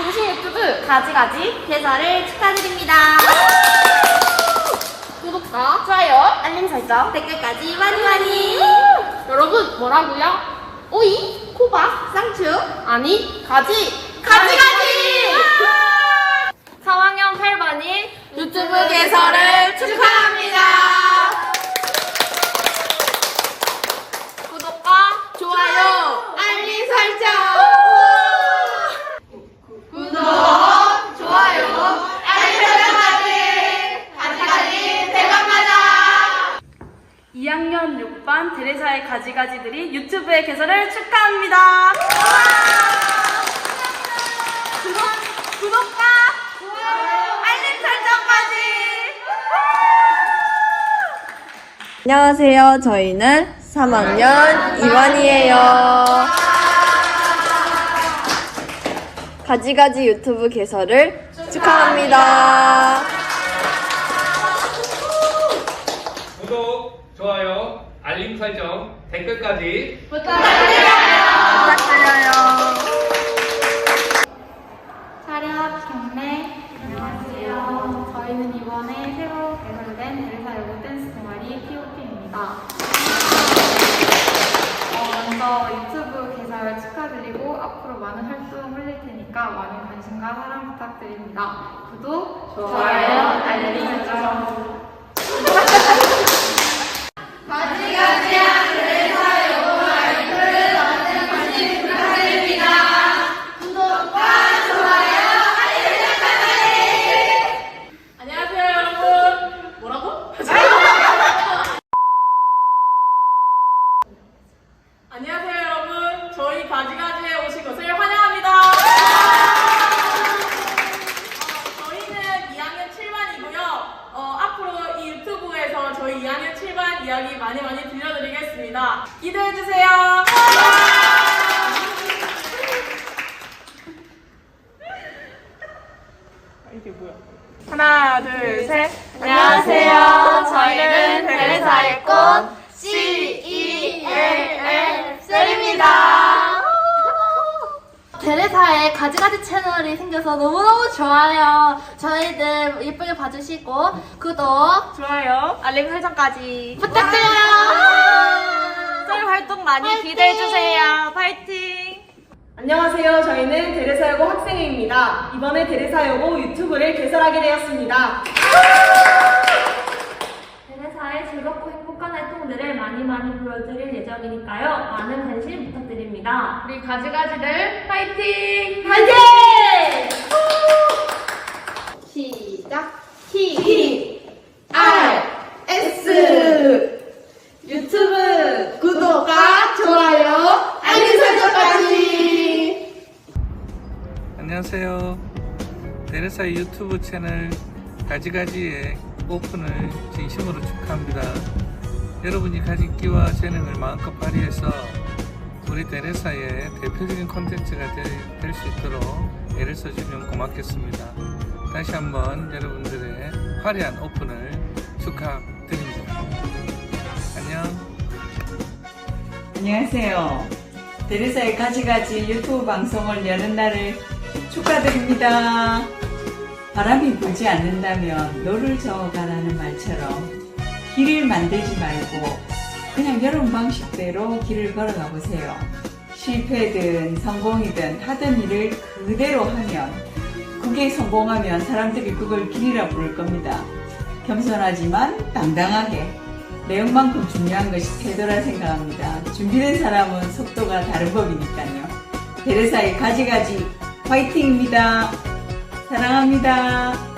공식 유튜브 가지가지 개사를 축하드립니다. 구독과 좋아요, 알림 설정, 댓글까지 많이 많이. 여러분 뭐라고요? 오이, 코바, 쌍추, 아니 가지, 가지가지. 4학년 8반이 유튜브 개설을 2학년 6반 테레사의 가지가지들이 유튜브의 개설을 축하합니다. 구독, 구독과 알림 설정까지. 안녕하세요. 저희는 3학년 2반이에요. 가지가지 유튜브 개설을 축하합니다. 알림 설정, 댓글까지 차렷 경례 안녕하세요. 저희는 이번에 새로 개설된 대사 여고 댄스 동아리 POP입니다. 어, 먼저 유튜브 개설 축하드리고 앞으로 많은 활동 올릴 테니까 많은 관심과 사랑 부탁드립니다. 구독, 좋아요, 알림 설정. 안녕하세요, 여러분. 뭐라고? 안녕하세요, 여러분. 저희 가지가지에 오신 것을 환영합니다. 어, 저희는 2학년 7반이고요. 어, 앞으로 이 유튜브에서 저희 2학년 7반 이야기 많이 많이 들려드리겠습니다. 기대해주세요. 이게 뭐야? 하나, 둘, 셋. 안녕하세요. 저희는 베레사의 꽃 C-E-L-L 셀입니다. 테레사의 가지가지 채널이 생겨서 너무너무 좋아요. 저희들 예쁘게 봐주시고 구독 좋아요. 알림 설정까지 부탁드려요. 썰 활동 많이 기대해주세요. 파이팅! 안녕하세요. 저희는 데레사여고 학생회입니다. 이번에 데레사여고 유튜브를 개설하게 되었습니다. 테레사의 즐겁고 행복한 활동들을 많이 많이 보여드릴 예정이니까요. 많은 관심 부탁드립니다. 우리 가지가지들 파이팅! 파이팅! 데레사 유튜브 채널 가지가지의 오픈을 진심으로 축하합니다. 여러분이 가진 끼와 재능을 마음껏 발휘해서 우리 데레사의 대표적인 콘텐츠가 될 수 있도록 애를 써주면 고맙겠습니다. 다시 한번 여러분들의 화려한 오픈을 축하드립니다. 안녕. 안녕하세요. 데레사의 가지가지 유튜브 방송을 여는 날을 축하드립니다. 바람이 불지 않는다면 노를 저어가라는 말처럼 길을 만들지 말고 그냥 여러분 방식대로 길을 걸어가 보세요. 실패든 성공이든 하던 일을 그대로 하면 그게 성공하면 사람들이 그걸 길이라 부를 겁니다. 겸손하지만 당당하게 내용만큼 중요한 것이 태도라 생각합니다. 준비된 사람은 속도가 다른 법이니까요. 베레사의 가지가지 화이팅입니다. 사랑합니다.